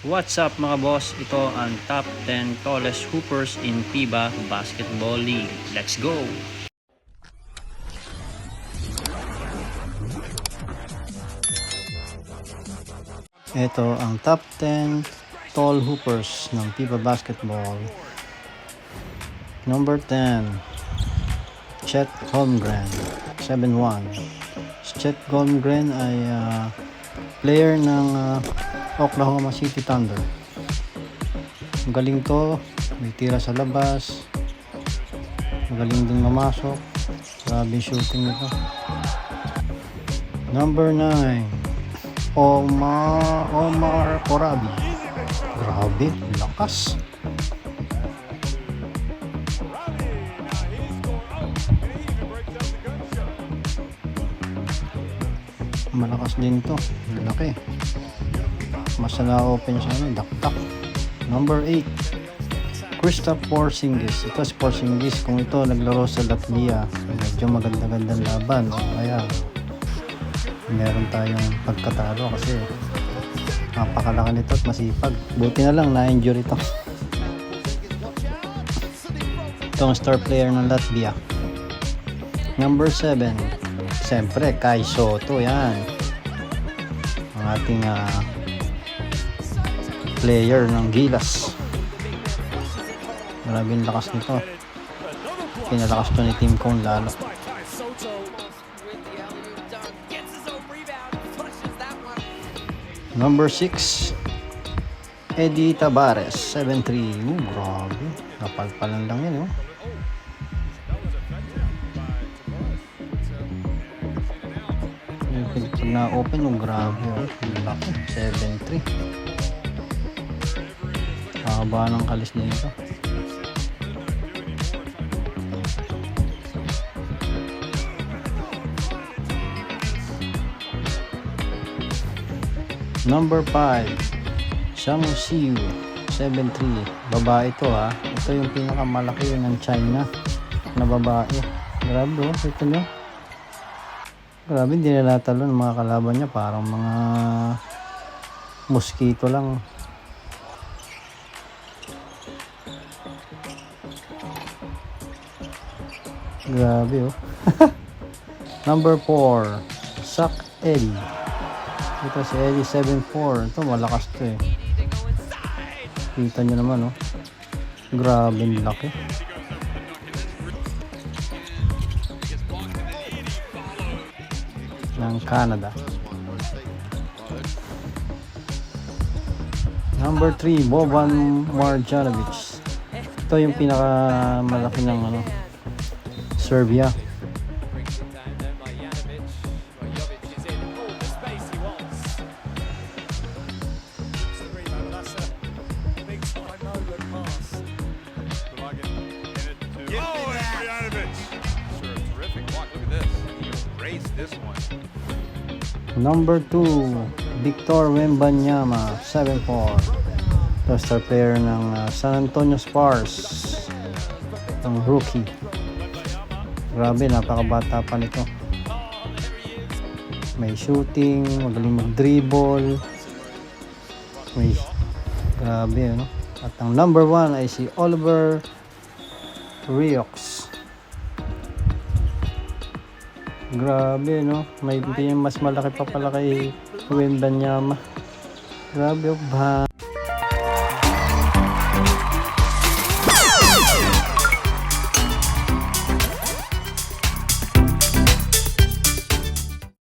What's up mga boss? Ito ang top 10 tallest hoopers in FIBA Basketball League. Let's go! Ito ang top 10 tall hoopers ng FIBA Basketball. Number 10, Chet Holmgren, 7'1". Si Chet Holmgren ay ah, player ng ah, Oklahoma City Thunder. Ang galing to, may tira sa labas, magaling din mamasok, grabe shooting nito. Number 9, Omar, Omar Corabi. Grabe, lakas. Malakas din to. Laki. Mas open siya ano, daktak. Number 8. Christoph Porzingis. Ito si Porzingis. Kung ito naglaro sa Latvia, medyo maganda-gandang laban. O Kaya meron tayong pagkatalo kasi napakalaki nito at masipag. Buti na lang na-injury ito. Ito ang star player ng Latvia. Number 7. Siyempre, Kai Soto. Yan. Ang ating ah, player ng Gilas. Maraming lakas nito. Pinalakas to ni Team Cone lalo. Number 6, Eddie Tabares, 7'3". Uh, grabe. Napalpalan lang yan, oh. Pag, na-open, yung grabe. Ang Laki, 7'3". Haba ng kalis nito. Number 5, Shang Xiu, 7'3". Babae ito ha. Ito yung pinakamalaki ng China na babae. Grabe oh, ito nyo. Grabe, hindi nila natalo ng mga kalaban niya. Parang mga mosquito lang. Grabe oh. Number 4, Sak Eddie. Ito si Eddie 7'4". Ito malakas to eh. Kita nyo naman oh. Grabe laki. Ng Canada. Number 3, Boban Marjanovic. Ito yung pinakamalaki ng ano, Serbia. Erased this one. Number 2, Victor Wembanyama, 7'4". Ito, star player ng uh, San Antonio Spurs. Ang rookie. Grabe, napakabata pa nito. May shooting, magaling mag-dribble. May, grabe, ano? At ang number 1 ay si Oliver Riox. Grabe, no? May mas malaki pa pala kay Wembanyama. Grabe, oh, ba?